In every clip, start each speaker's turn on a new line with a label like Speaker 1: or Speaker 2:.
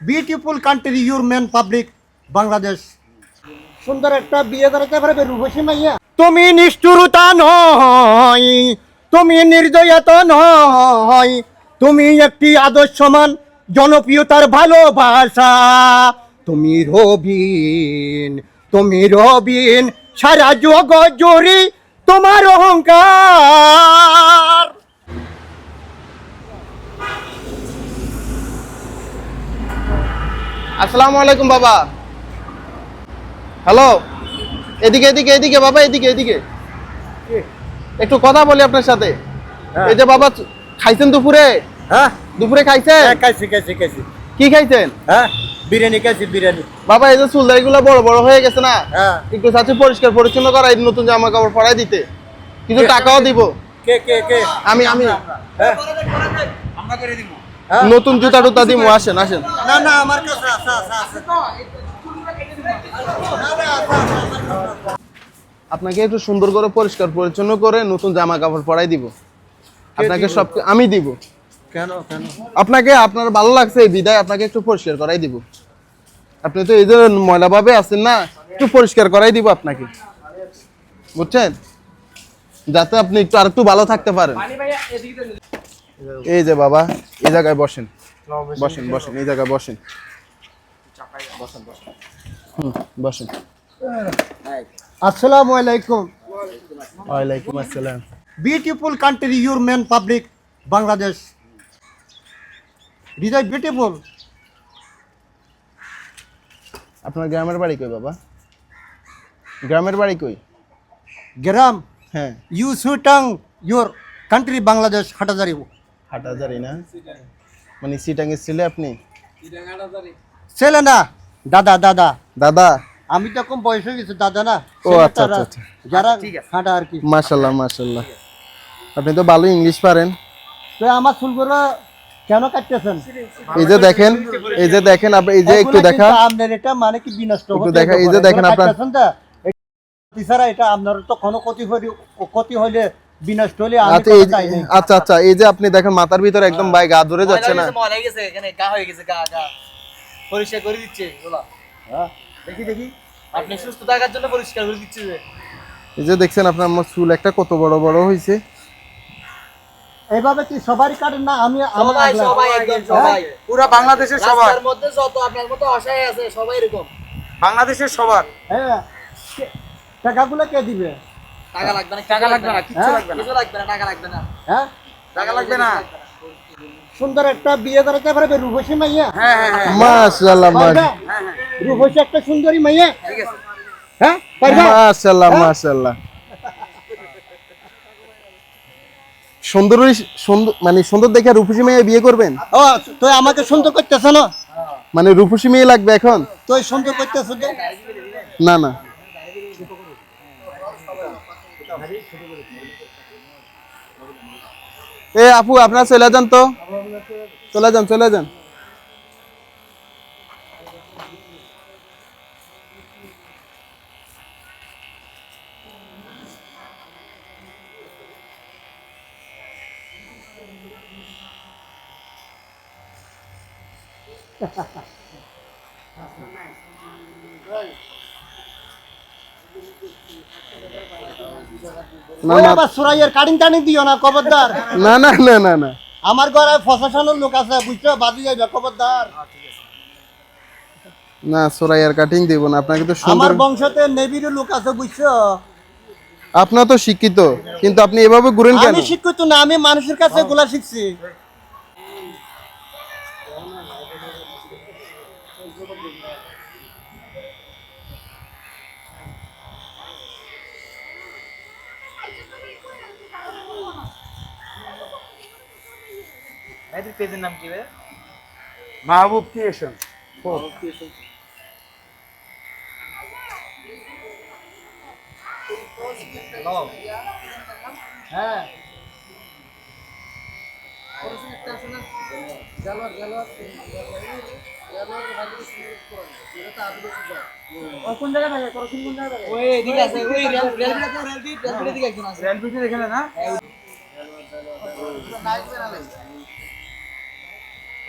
Speaker 1: Beautiful country your men public Bangladesh সুন্দর একটা বিয়ে করাতে পারবে রূপসী মাইয়া তুমি নিষ্ঠুরতা নয়, তুমি নির্দয়তা নয়, তুমি একটি আদর্শমান জনপ্রিয়তার ভালোবাসা। তুমি রবিন তুমি রবিন, সারা জগৎ জুড়ে তোমার অহংকার।
Speaker 2: আসসালামু আলাইকুম বাবা। হ্যালো? এদিকে এদিকে এদিকে বাবা এদিকে এদিকে। একটু কথা বলি আপনার সাথে।
Speaker 1: হ্যাঁ।
Speaker 2: এই যে বাবা খাইছেন দুপুরে?
Speaker 1: হ্যাঁ।
Speaker 2: দুপুরে খাইছেন?
Speaker 1: কাছি কাছি কাছি
Speaker 2: কি খাইছেন?
Speaker 1: হ্যাঁ বিরিয়ানি খাইছি বিরিয়ানি।
Speaker 2: বাবা এই যে চুলদারি গুলো বড় বড় হয়ে গেছে না?
Speaker 1: হ্যাঁ।
Speaker 2: একটু চাচ্ছি পরিষ্কার পরিচ্ছন্ন করাই নতুন জামা কাপড় পরাই দিতে। কিছু টাকাও দিব।
Speaker 1: কে কে কে?
Speaker 2: আমি আমি।
Speaker 1: হ্যাঁ। হ্যাঁ?
Speaker 2: নতুন জুতা টুতা দিব আসেন আসেন।
Speaker 1: না না আমার কাছে আছে আছে আছে।
Speaker 2: আপনাকে একটু সুন্দর করে পরিষ্কার পরিচ্ছন্ন করে নতুন জামা কাপড় পরাই দিব। আপনাকে সব আমি দিব।
Speaker 1: কেন কেন?
Speaker 2: আপনাকে আপনার ভালো লাগছে এই বিদায় আপনাকে একটু পরিষ্কার করাই দিব। আপনি তো এই যে ময়লা ভাবে আছেন না একটু পরিষ্কার করাই দিব আপনাকে। বুঝছেন? যাতে আপনি একটু আর একটু ভালো থাকতে পারেন। এই যে বাবা এই জায়গায় বসেন। বসেন বসেন এই জায়গায় বসেন। হুম, বসেন।
Speaker 1: আসসালামু আলাইকুম।
Speaker 2: ওয়ালাইকুম আসসালাম।
Speaker 1: Beautiful country your men public Bangladesh Hridoy beautiful
Speaker 2: আপনার গ্রামের বাড়ি কই বাবা? গ্রামের বাড়ি কই?
Speaker 1: গ্রাম।
Speaker 2: হ্যাঁ।
Speaker 1: ইউ সুটাং ইউর কান্ট্রি বাংলাদেশ হাটাজারি
Speaker 2: হাটাজারি না? মানে সিটাঙ্গে ছিলে আপনি?
Speaker 1: ছেলে না দাদা দাদা।
Speaker 2: দাদা?
Speaker 1: আমি তো কম বয়স হয়ে গেছে দাদা না।
Speaker 2: ও, আচ্ছা, আচ্ছা,
Speaker 1: যারা হাঁটা আর কি।
Speaker 2: মাশাল্লাহ মাশাল্লাহ। আপনি তো ভালো ইংলিশ পারেন।
Speaker 1: তো আমার চুলগুলো কেন কাটতেছেন?
Speaker 2: এই যে দেখেন এই যে দেখেন আপনি এই যে একটু দেখা।
Speaker 1: আপনার এটা মানে কি বিনষ্ট হতে
Speaker 2: দেখা, এই যে দেখেন
Speaker 1: এগুলা
Speaker 2: আপনার-
Speaker 1: এটা এটা আপনার তো কোনো ক্ষতি হলে ক্ষতি হলে বিনষ্ট হলে
Speaker 2: আচ্ছা। আচ্ছা আচ্ছা এই যে আপনি দেখেন মাথার ভিতরে একদম ভাই গা ধরে যাচ্ছে না।
Speaker 3: গেছে এখানে গা হয়ে গেছে গা গা। পরিষ্কার করে দিচ্ছে
Speaker 1: হ্যাঁ।
Speaker 3: দেখি দেখি। আপনি সুস্থ থাকার জন্য পরিষ্কার করে দিচ্ছে যে।
Speaker 2: এই যে দেখছেন আপনার আমার চুল একটা কত বড় বড় হয়েছে
Speaker 1: এইভাবে কি সবারই কাটেন না? আমি আমার
Speaker 3: সবাই সবাই একদম সবাই।
Speaker 4: পুরা বাংলাদেশের সবার।
Speaker 3: মধ্যে যত আপনার মতো অসহায় আছে সবাই এরকম।
Speaker 4: বাংলাদেশের সবার।
Speaker 1: হ্যাঁ। টাকাগুলো কে দিবে?
Speaker 3: টাকা লাগবে না
Speaker 4: টাকা লাগবে না কিচ্ছু
Speaker 1: হ্যাঁ?
Speaker 4: লাগবে না।
Speaker 3: কিছু লাগবে না টাকা লাগবে না।
Speaker 1: হ্যাঁ?
Speaker 4: টাকা লাগবে না।
Speaker 1: সুন্দর একটা বিয়ে করাতে পারবে রূপসী মাইয়া।
Speaker 4: হ্যাঁ হ্যাঁ হ্যাঁ।
Speaker 2: মাশাআল্লাহ?
Speaker 4: হ্যাঁ হ্যাঁ
Speaker 1: রূপসী একটা সুন্দরী মাইয়া।
Speaker 4: ঠিক আছে।
Speaker 1: হ্যাঁ? পারবে
Speaker 2: মাশাআল্লাহ মাশাআল্লাহ। সুন্দর সুন্দর মানে সুন্দর দেখে রূপসী মেয়ে বিয়ে করবেন?
Speaker 1: ও তুই আমাকে সুন্দর করতেছ না?
Speaker 2: মানে রূপসী মেয়ে লাগবে এখন?
Speaker 1: তুই সুন্দর করতেছ যে
Speaker 2: না না। এ আপু আপনার চলে যান তো। চলে যান চলে যান।
Speaker 1: ওই
Speaker 2: না।
Speaker 1: আবার সুরাইয়ের কাটিং টানিং দিও না খবরদার।
Speaker 2: না না না না না।
Speaker 1: আমার ঘরে প্রশাসনের লোক আছে বুঝছ? বাদি যাইবে খবরদার।
Speaker 2: না সোরাইয়ার কাটিং দিব না আপনাকে তো
Speaker 1: আমার বংশতে নেভির লোক আছে বুঝছ?
Speaker 2: আপনার তো শিক্ষিত কিন্তু আপনি এভাবে ঘুরেন কেন?
Speaker 1: আমি শিক্ষিত না আমি মানুষের কাছে গুলা শিখছি।
Speaker 3: ভাইদের পেজের নাম কি রে
Speaker 4: মাহবুব ক্রিয়েশন
Speaker 1: হ্যাঁ। কোন জায়গায় থাকে করছেন কোন জায়গায়
Speaker 3: ওই এদিকে আছে ওই রেল রেল রেল রেল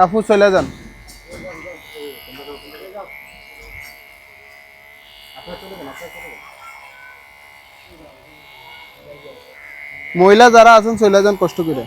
Speaker 2: আপু চলে যান। মহিলা যারা আছেন চলে যান কষ্ট করে।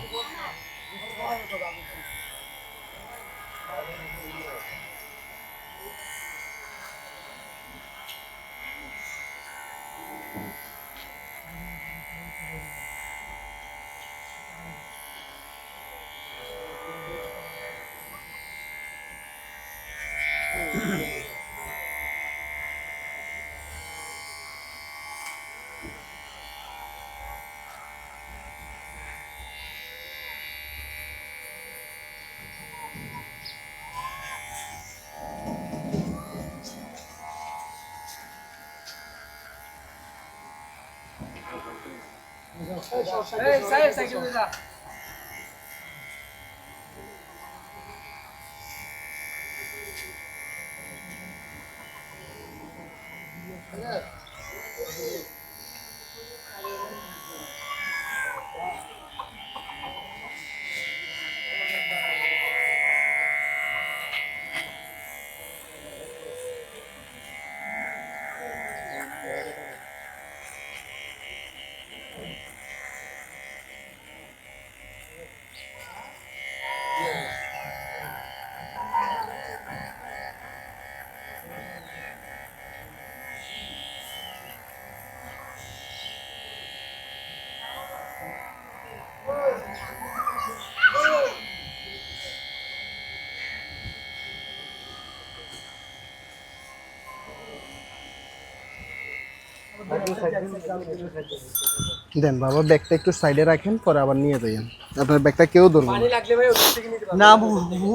Speaker 2: 哎啥是三星人 দেন বাবা ব্যাগটা একটু সাইডে রাখেন পরে আবার নিয়ে যাইয়েন। আপনার ব্যাগটা কেউ ধরবে না।
Speaker 1: না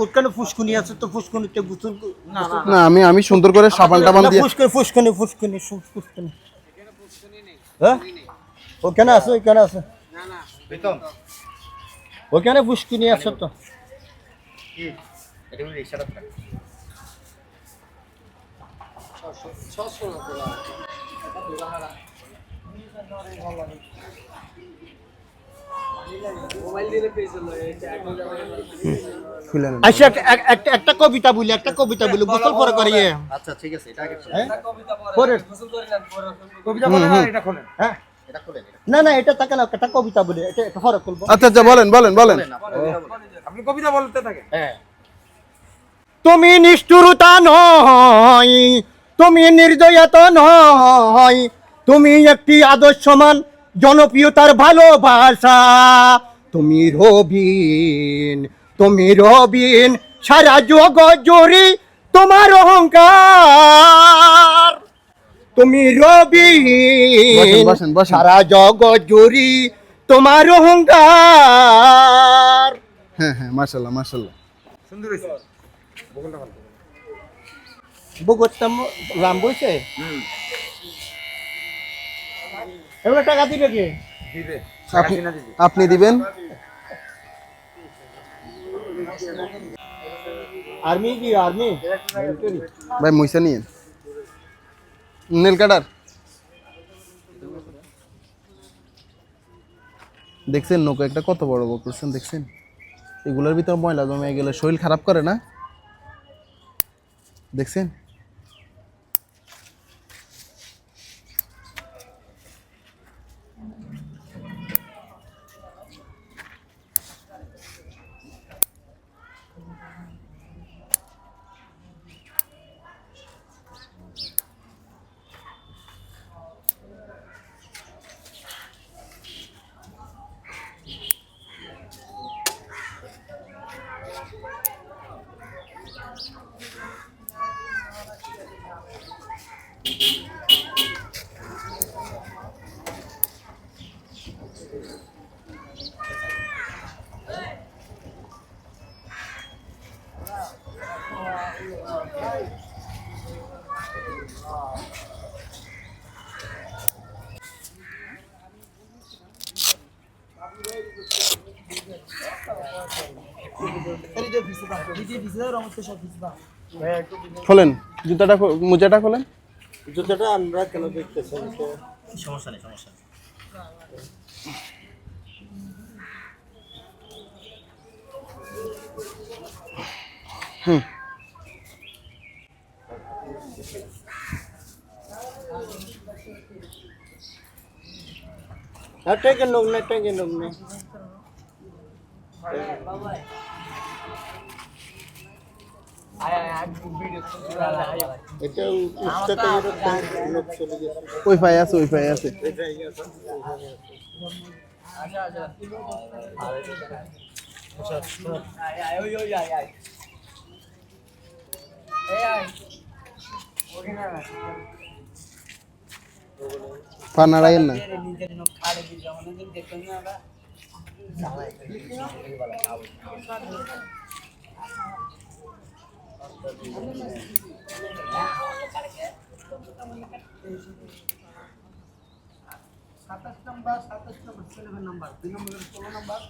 Speaker 1: ওখানে ফুসকুনি আছে তো ফুসকুনিতে গোসল
Speaker 4: না না
Speaker 2: না। আমি আমি সুন্দর করে সাবান টাবান দিয়ে
Speaker 1: ফুসকুনি ফুসকুনি ফুসকুনি ফুসকুনি। হ্যাঁ? ওখানে আছে ওখানে আছে। ওখানে ফুসকুনি আছে তো।
Speaker 3: এটা কি রিক্সাটা থাক
Speaker 2: খুলে নেন
Speaker 1: আচ্ছা এক- এক- একটা- একটা কবিতা বলি একটা কবিতা বলি গোসল পরে করিয়ে
Speaker 3: আচ্ছা ঠিক আছে এটা
Speaker 1: হ্যাঁ? পরে
Speaker 4: কবিতা। না এটা খোলেন।
Speaker 1: হ্যাঁ? না না এটা থাকে না একটা কবিতা বলি এটা ফরক করব
Speaker 2: আচ্ছা আচ্ছা বলেন বলেন বলেন।
Speaker 4: আপনি কবিতা বলতে থাকেন।
Speaker 3: হ্যাঁ।
Speaker 1: তুমি নিষ্ঠুরতা নয় তুমি নির্দয়তা নয় তুমি একটি আদর্শমান জনপ্রিয়তার ভালোবাসা তুমি রবিন তুমি রবিন সারা জগৎ জুড়ে তোমার অহংকার তুমি রবিন। সারা জগৎ জুড়ে তোমার অহংকার
Speaker 2: হ্যাঁ হ্যাঁ মাশাল্লাহ মাশাল্লাহ
Speaker 4: সুন্দর হয়েছে ভালো
Speaker 1: রাম বইছে এগুলো টাকা দিবে কি?
Speaker 4: দিবে।
Speaker 2: আপনি আপনি দিবেন?
Speaker 1: আর্মি কি আর্মি?
Speaker 2: ভাই মইসা নিয়ে নীল কাটার। দেখছেন নৌকা একটা কত বড় বড় করছেন দেখছেন? এগুলোর ভিতর ময়লা জমে গেলে শরীর খারাপ করে না? দেখছেন? খোলেন জুতাটা খো- মোজাটা খোলেন?
Speaker 1: জুতোটা আমরা কেন দেখতেছেন সে
Speaker 3: সমস্যা নেই সমস্যা নেই।
Speaker 1: হ্যাঁ টেকে নোক না টেকে নোক
Speaker 2: ওই পায়ে আছে। ওই পায়ে আছে
Speaker 1: এটাই আছে।
Speaker 2: পা না?
Speaker 1: সাতাশ নাম্বার সাতাশ নাম্বার ছেলেমের নাম্বার দুই নম্বরের ষোলো নাম্বার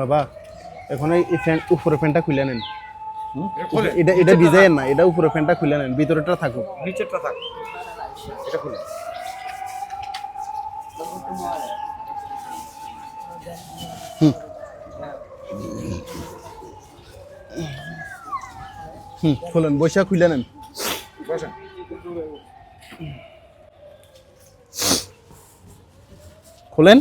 Speaker 2: বাবা এখন এই ফ্যান উপরে ফ্যানটা খুলে নেন। এটা এটা ডিজাইন না এটা উপরে ফ্যানটা খুলে নেন ভিতরেটা থাকুক।
Speaker 4: নিচেরটা থাক। এটা খুলে।
Speaker 2: হুম। খুলেন বৈশাখ খুলে নেন। খোলেন?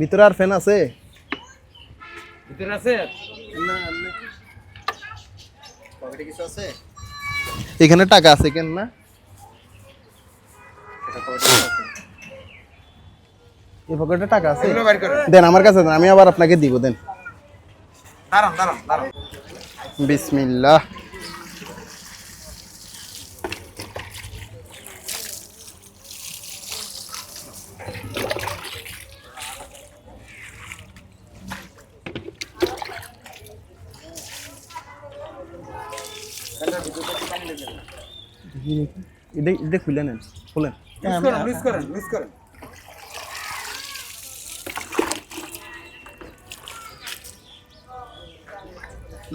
Speaker 2: ভিতরে আর ফ্যান আছে?
Speaker 4: ভিতরে আছে?
Speaker 3: পকেটে কিছু আছে?
Speaker 2: এখানে টাকা আছে কেন না? এই পকেটে টাকা আছে? দেন আমার কাছে দেন আমি আবার আপনাকে দিব দেন।
Speaker 4: দাঁড়ান দাঁড়ান দাঁড়ান।
Speaker 2: বিসমিল্লাহ।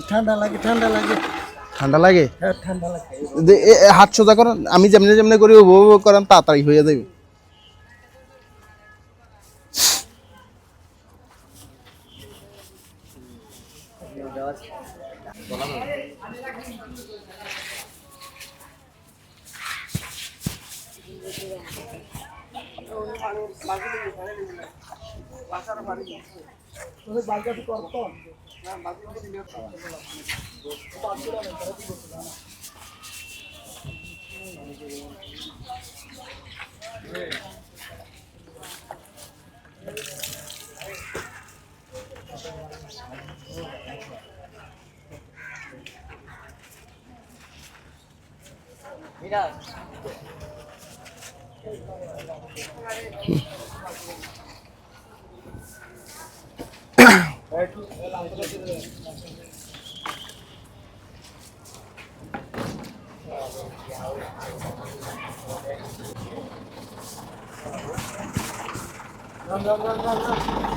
Speaker 1: ঠান্ডা লাগে লাগে।
Speaker 2: লাগে?
Speaker 1: হ্যাঁ
Speaker 2: হাত সোজা করেন আমি যেমনি যেমনি করি উপভোগ করেন, তাড়াতাড়ি হয়ে যাবে Mira. Lan lan lan lan lan.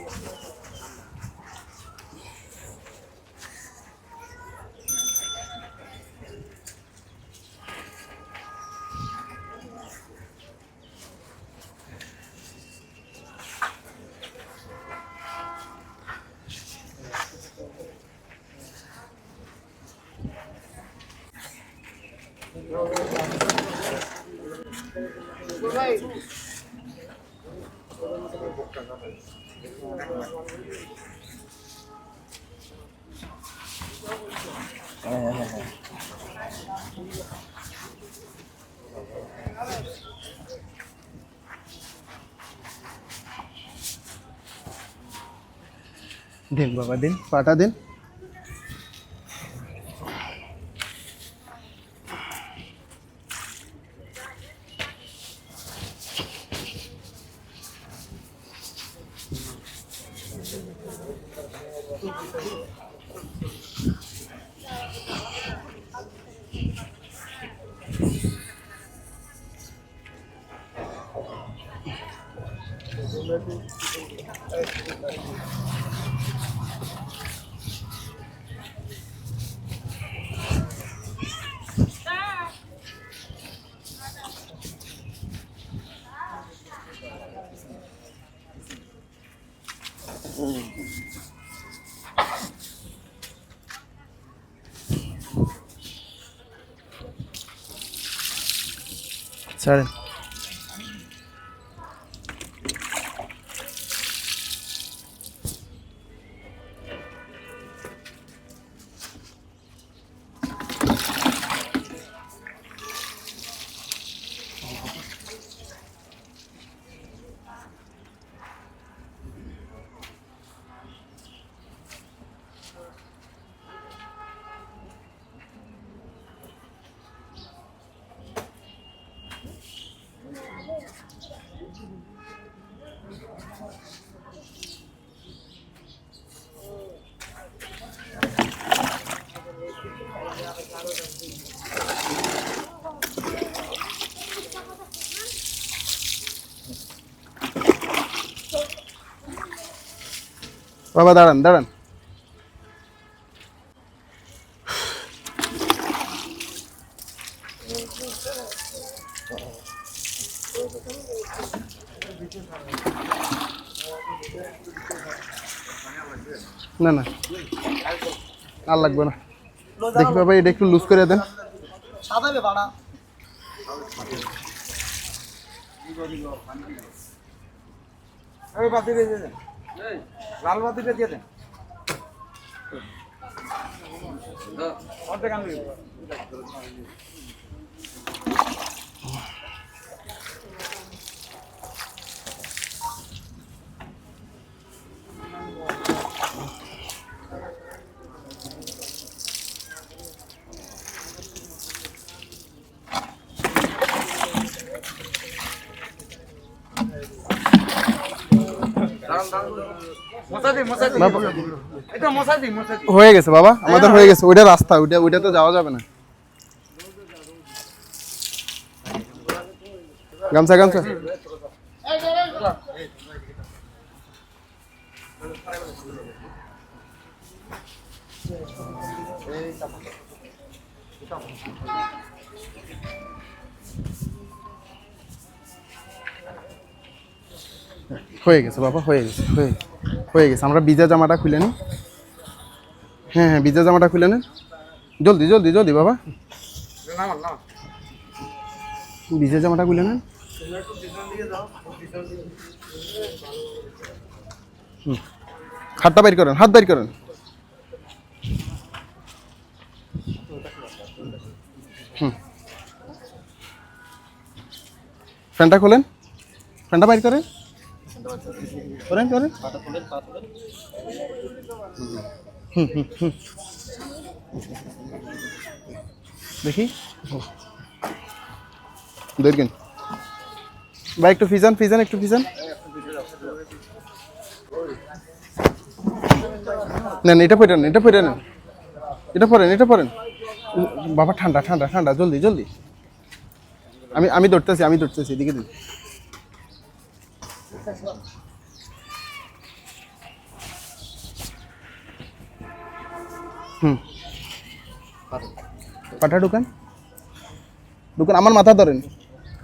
Speaker 2: দিন বাবা দিন পাটা দিন ছাড়েন বাবা, দাঁড়ান দাঁড়ান। না না। আর লাগবে না। দেখি বাবা, এটা একটু লুজ করে দেন।
Speaker 3: সাদাবে
Speaker 4: লাল বাতিটা দিয়ে দেন। অর্ধেক আনবি
Speaker 2: হয়ে গেছে বাবা আমাদের হয়ে গেছে। ওইটা রাস্তা ওইটা ওইটা তো যাওয়া যাবে না। গামছা গামছা। হয়ে গেছে বাবা হয়ে গেছে হয়ে হয়ে গেছে। আমরা বিজা জামাটা খুলে নিই। হ্যাঁ হ্যাঁ বিজা জামাটা খুলে নেন। জলদি জলদি জলদি বাবা। বিজা জামাটা খুলে নেন। হাতটা বাইর করেন, হাত বাইর করেন। ফ্যানটা খোলেন। ফ্যানটা বাইর করেন। করেন করেন দেখি। দেখেন। ভাই, একটু ফিজান ফিজান একটু ফিজান নেন, এটা পড়ে নেন, এটা পড়ে নেন। এটা পড়েন এটা পড়েন বাবা, ঠান্ডা ঠান্ডা ঠান্ডা, জলদি জলদি। আমি আমি দৌড়তেছি আমি দৌড়তেছি এদিকে দিন। হুম। পাটা ঢুকান। ঢুকান আমার মাথা ধরেন।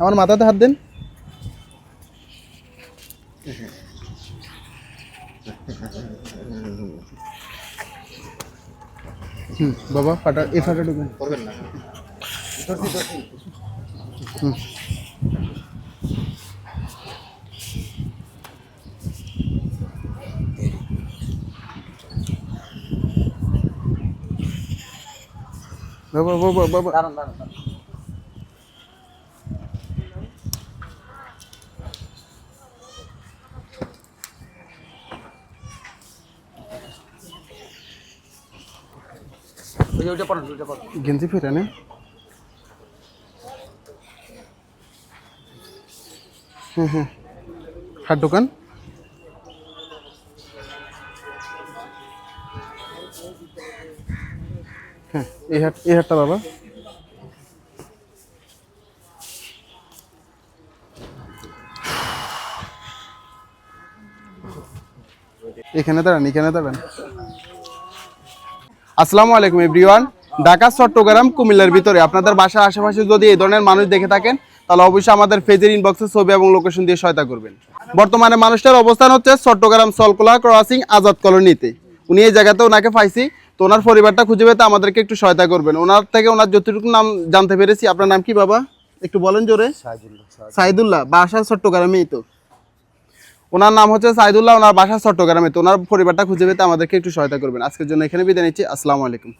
Speaker 2: আমার মাথাতে হাত দেন। হুম বাবা ফাটা এই ফাটা ঢুকান।
Speaker 1: ধরছি ধরছি
Speaker 2: বাবা বাবা বাবা
Speaker 3: দাঁড়ান দাঁড়ান দাঁড়ান। ওই যে ওইটা পড়েন ওইটা পড়েন
Speaker 2: গেঞ্জি ফিরে নে হুম হুম হাত দোকান এই হাট বাবা। এখানে দাঁড়ান এখানে দাঁড়ান। আসসালামু আলাইকুম, এভরিওয়ান। ঢাকা, চট্টগ্রাম, কুমিল্লার ভিতরে। আপনাদের বাসার আশেপাশে যদি এই ধরনের মানুষ দেখে থাকেন, তাহলে অবশ্যই আমাদের ফেজের ইনবক্সে ছবি এবং লোকেশন দিয়ে সহায়তা করবেন। বর্তমানে মানুষটার অবস্থান হচ্ছে চট্টগ্রাম সলকোলা ক্রসিং, আজাদ কলোনিতে। উনি এই জায়গাতে ওনাকে পাইছি। তো ওনার পরিবারটা খুঁজে পেতে আমাদেরকে একটু সহায়তা করবেন। ওনার থেকে ওনার যতটুকু নাম জানতে পেরেছি আপনার নাম কি বাবা? একটু বলেন জোরে। সাইদুল্লাহ বাসা চট্টগ্রামেই তো। ওনার নাম হচ্ছে সাইদুল্লাহ ওনার বাসা চট্টগ্রামে তো। ওনার পরিবারটা খুঁজে পেতে আমাদেরকে একটু সহায়তা করবেন। আজকের জন্য এখানে বিদায় নিচ্ছি। আসসালামু আলাইকুম।